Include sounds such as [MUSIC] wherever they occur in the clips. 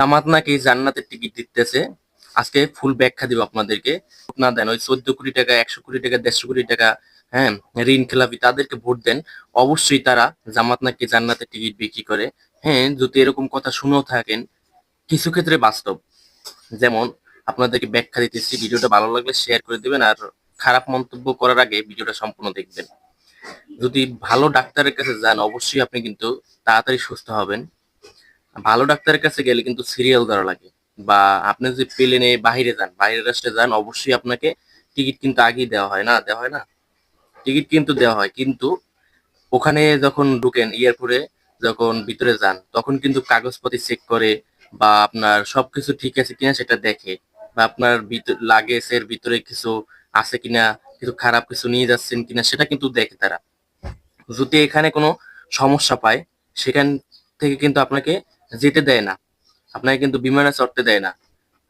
জামাত নাকি জান্নাতের টিকিট দিতেছে আজকে ফুল ব্যাখ্যা দিব আপনাদেরকে। না দেন, ওই চোদ্দ কোটি টাকা, একশো কোটি টাকা, দেড়শো কোটি টাকা হ্যাঁ ঋণ খেলাপি তাদেরকে ভোট দেন। অবশ্যই তারা জামাত নাকি জান্নাতের টিকিট বিক্রি করে। হ্যাঁ যদি এরকম কথা শুনেও থাকেন, কিছু ক্ষেত্রে বাস্তব। যেমন, আপনাদেরকে ব্যাখ্যা দিতেছি, ভিডিওটা ভালো লাগলে শেয়ার করে দিবেন আর খারাপ মন্তব্য করার আগে ভিডিওটা সম্পূর্ণ দেখবেন। যদি ভালো ডাক্তারের কাছে যান, অবশ্যই আপনি কিন্তু তাড়াতাড়ি সুস্থ হবেন। ভালো ডাক্তারের কাছে গেলে কিন্তু সিরিয়াল ধরা লাগে। বা আপনি যদি প্লেনে বাইরে যান, বাইরের রাষ্ট্রে যান, অবশ্যই আপনাকে টিকিট কিন্তু আগেই দেওয়া হয় না? দেওয়া হয় না? টিকিট কিন্তু দেওয়া হয়, কিন্তু ওখানে যখন ঢুকেন, এয়ারপোর্টে যখন ভিতরে যান, তখন কিন্তু কাগজপত্র চেক করে বা আপনার সবকিছু ঠিক আছে কিনা সেটা দেখে বা আপনার লাগেজের ভিতরে কিছু আছে কিনা, কিছু খারাপ কিছু নিয়ে যাচ্ছেন কিনা সেটা কিন্তু দেখে তারা। যদি এখানে কোনো সমস্যা পায়, সেখান থেকে কিন্তু আপনাকে যেতে দেয় না। আপনাকে কিন্তু বিমানে চড়তে দেয় না।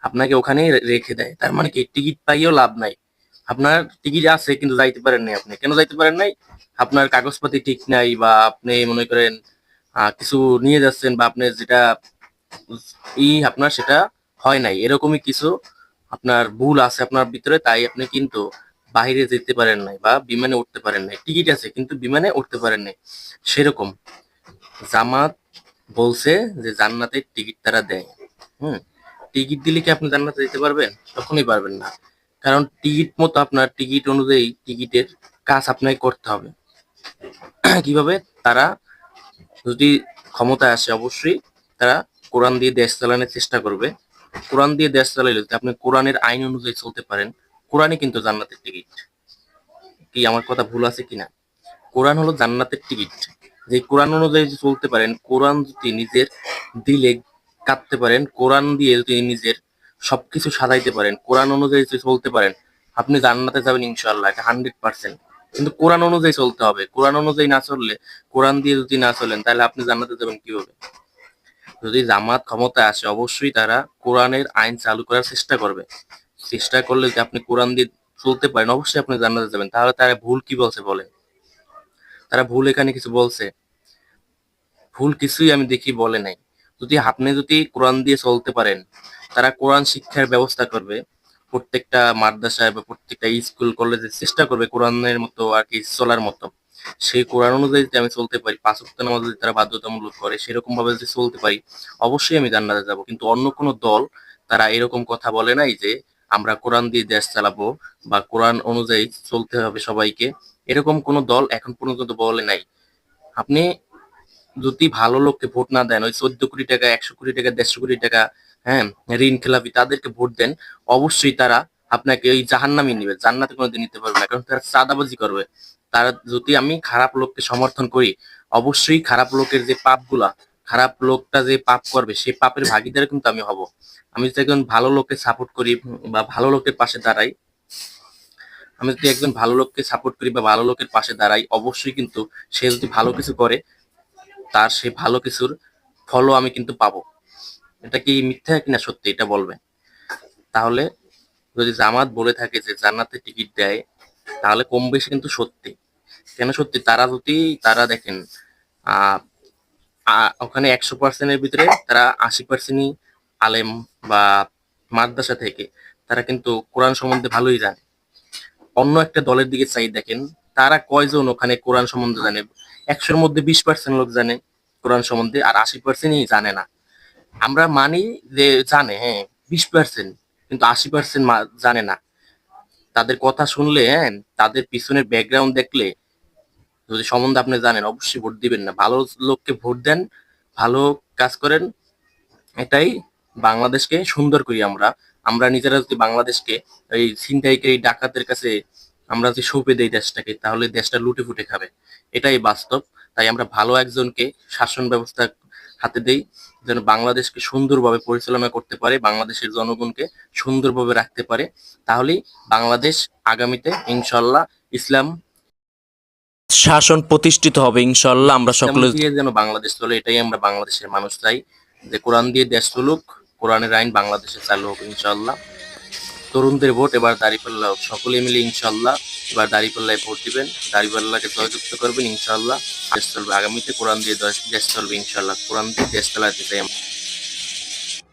আপনাকে ওখানেই রেখে দেয়। তার মানে কি, টিকিট পাইয়েও লাভ নাই। আপনার টিকিট আছে, কিন্তু যাইতে পারেন নাই আপনি। কেন যাইতে পারেন নাই? আপনার কাগজপাতি ঠিক নাই বা আপনি মনে করেন কিছু নিয়ে যাচ্ছেন বা আপনি যেটা ই আপনার সেটা হয় নাই। এরকমই কিছু আপনার ভুল আছে আপনার ভিতরে, তাই আপনি কিন্তু বাইরে যেতে পারেন নাই বা বিমানে উঠতে পারেন নাই। টিকিট আছে, কিন্তু বিমানে উঠতে পারেন নাই। সেরকম। জামাত বলছে যে জান্নাতের টিকিট তারা দেয়। হুম? টিকিট দিলে কি আপনি জান্নাতে যেতে পারবেন? তখনই পারবেন না। কারণ টিকিট মতো আপনার টিকিট অনুযায়ী টিকিটের কাজ আপনাকে করতে হবে। [CLEARS THROAT] কীভাবে? তারা যদি ক্ষমতায় আসে, অবশ্যই তারা কোরআন দিয়ে দেশ চালানোর চেষ্টা করবে। কোরআন দিয়ে দেশ চালাইলে আপনি কোরআনের আইন অনুযায়ী চলতে পারেন, কোরআনই কিন্তু জান্নাতের টিকিট। কি আমার কথা ভুল আছে কিনা? কোরআন হলো জান্নাতের টিকিট। যে কোরআন অনুযায়ী চলতে পারেন, কোরআন যদি নিজের দিলে কাঁদতে পারেন, কোরআন দিয়ে যদি নিজের সবকিছু সাজাইতে পারেন, কোরআন অনুযায়ী যদি চলতে পারেন, আপনি জান্নাতে যাবেন ইনশাল্লাহ এটা হান্ড্রেড পার্সেন্ট। কিন্তু কোরআন অনুযায়ী চলতে হবে, কোরআন অনুযায়ী না চললে, কোরআন দিয়ে যদি না চলেন, তাহলে আপনি জান্নাতে যাবেন কীভাবে? যদি জামাত ক্ষমতায় আসে, অবশ্যই তারা কোরআনের আইন চালু করার চেষ্টা করবে। চেষ্টা করলে যদি আপনি কোরআন দিয়ে চলতে পারেন, অবশ্যই আপনি জান্নাতে যাবেন। তাহলে তারা ভুল কি বলছে বলেন? তারা ভুল এখানে কিছু বলছে। ভুল কিছুই আমি দেখি বলে নাই। যদি আপনি যদি কোরআন দিয়ে চলতে পারেন, তারা কোরআন শিক্ষার ব্যবস্থা করবে। প্রত্যেকটা মাদ্রাসায় বা প্রত্যেকটা স্কুল, কলেজে চেষ্টা করবে কোরআনের মতো আর কি চলার মতো। সেই কোরআন অনুযায়ী যদি আমি চলতে পারি, পাঁচ নামাজ যদি তারা বাধ্যতামূলক করে সেরকম ভাবে যদি চলতে পারি, অবশ্যই আমি জান্নাতে যাব। কিন্তু অন্য কোনো দল তারা এরকম কথা বলে নাই যে, আমরা কোরআন দিয়ে দেশ চালাবো বা কোরআন অনুযায়ী চলতে হবে সবাইকে। এরকম কোনো দল এখন পর্যন্ত বলে নাই। আপনি যদি ভালো লোককে ভোট না দেন, ওই চোদ্দ কোটি টাকা, একশো কোটি টাকা, দেড়শো কোটি টাকা হ্যাঁ ঋণ খেলাপি তাদেরকে ভোট দেন, অবশ্যই তারা আপনাকে ওই জাহান্নামই নিবে, জান্নাতে কোনোদিন নিতে পারবে না, কারণ তারা চাঁদাবাজি করবে। তারা যদি আমি খারাপ লোককে সমর্থন করি, অবশ্যই খারাপ লোকের যে পাপগুলা, খারাপ লোকটা যে পাপ করবে সেই পাপের ভাগিদার কিন্তু আমি হব। আমি যদি একজন ভালো লোককে সাপোর্ট করি বা ভালো লোকের পাশে দাঁড়াই, আমি যদি একজন ভালো লোককে সাপোর্ট করি বা ভালো লোকের পাশে দাঁড়াই, অবশ্যই কিন্তু সে যদি ভালো কিছু করে তার সেই ভালো কিছুর ফলও আমি কিন্তু পাবো। এটা কি মিথ্যা কিনা সত্যি এটা বলবেন তাহলে যদি জামাত বলে থাকে যে জান্নাতে টিকিট দেয়, তাহলে কম বেশি কিন্তু সত্যি। কেন সত্যি? তারা যদি, তারা দেখেন ওখানে একশো পার্সেন্টের ভিতরে তারা আশি পার্সেন্টই আলেম বা মাদ্রাসা থেকে, তারা কিন্তু কোরআন সম্বন্ধে ভালোই জানে। অন্য একটা দলের দিকে চাই দেখেন তারা কয়জন ওখানে কোরআন সম্বন্ধে জানে? একশোর মধ্যে বিশ পার্সেন্ট লোক জানে কোরআন সম্বন্ধে আর আশি পার্সেন্টই জানে না। আমরা মানি যে জানে হ্যাঁ বিশ পার্সেন্ট কিন্তু আশি পার্সেন্ট জানে না। তাদের কথা শুনলে হ্যাঁ তাদের পিছনের ব্যাকগ্রাউন্ড দেখলে, যদি সম্বন্ধে আপনি জানেন, অবশ্যই ভোট দিবেন না। ভালো লোককে ভোট দেন, ভালো কাজ করেন, এটাই বাংলাদেশকে সুন্দর করি আমরা। আমরা নিজেরা যদি বাংলাদেশকে এই ছিনতাইকারী ডাকাতের কাছে আমরা যদি সঁপে দেই দেশটাকে তাহলে দেশটা লুটে ফুটে খাবে। এটাই বাস্তব। তাই আমরা ভালো একজনকে শাসন ব্যবস্থা হাতে দেই যেন বাংলাদেশকে সুন্দরভাবে পরিচালনা করতে পারে বাংলাদেশের জনগণকে সুন্দরভাবে রাখতে পারে। তাহলেই বাংলাদেশ আগামীতে ইনশাল্লাহ ইসলাম শাসন প্রতিষ্ঠিত হবে ইনশাল্লাহ আমরা সকলে দিয়ে যেন বাংলাদেশ চলে এটাই আমরা বাংলাদেশের মানুষ চাই। যে কোরআন দিয়ে দেশ চলুক কোরআনের আইন বাংলাদেশে চালু হোক ইনশাল্লাহ তরুণদের ভোট এবার দাঁড়িপাল্লা সকলে মিলে ইনশাল্লাহ এবার দাঁড়িপাল্লায় ভোট দিবেন। দাঁড়িপাল্লাকে জয়যুক্ত করবেন ইনশাল্লাহ। দেশ চলবে। আগামীতে কোরআন দিয়ে দেশ চলবে ইনশাল্লাহ। কোরআন দিয়ে দেশ চালাতে চাই।